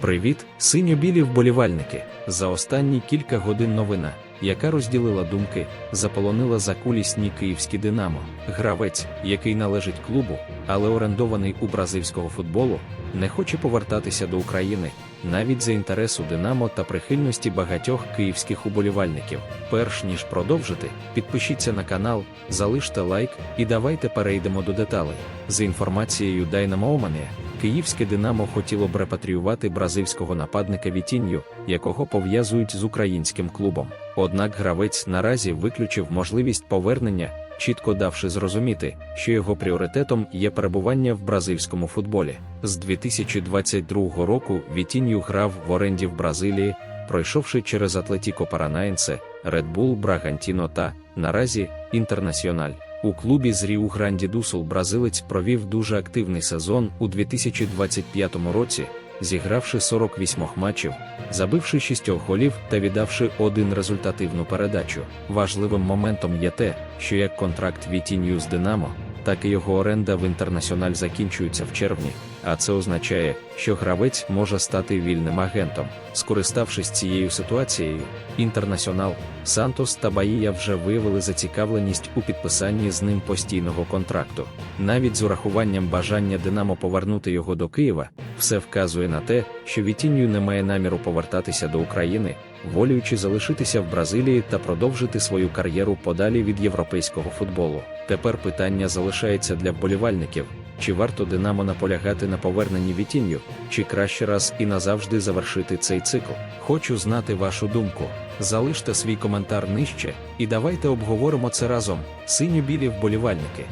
Привіт, синьо-білі вболівальники! За останні кілька годин новина, яка розділила думки, заполонила закулісні київські Динамо. Гравець, який належить клубу, але орендований у бразильського футболу, не хоче повертатися до України, навіть за інтересу Динамо та прихильності багатьох київських уболівальників. Перш ніж продовжити, підпишіться на канал, залиште лайк і давайте перейдемо до деталей. За інформацією Dynamo Omania, Київське Динамо хотіло б репатріювати бразильського нападника Вітінью, якого пов'язують з українським клубом. Однак гравець наразі виключив можливість повернення, чітко давши зрозуміти, що його пріоритетом є перебування в бразильському футболі. З 2022 року Вітінью грав в оренді в Бразилії, пройшовши через Атлетіко Паранаєнсе, Red Bull Брагантіно та, наразі, Інтернаціональ. У клубі з Ріу Гранді Дусул бразилець провів дуже активний сезон у 2025 році, зігравши 48 матчів, забивши 6 голів та віддавши один результативну передачу. Важливим моментом є те, що як контракт Вітінью з Динамо, так і його оренда в інтернаціональ закінчується в червні, а це означає, що гравець може стати вільним агентом. Скориставшись цією ситуацією, інтернаціонал, Сантос та Баїя вже виявили зацікавленість у підписанні з ним постійного контракту. Навіть з урахуванням бажання Динамо повернути його до Києва, все вказує на те, що Вітінью не має наміру повертатися до України, волюючи залишитися в Бразилії та продовжити свою кар'єру подалі від європейського футболу. Тепер питання залишається для вболівальників. Чи варто Динамо наполягати на поверненні Вітінью, чи краще раз і назавжди завершити цей цикл? Хочу знати вашу думку. Залиште свій коментар нижче, і давайте обговоримо це разом, синьо-білі вболівальники.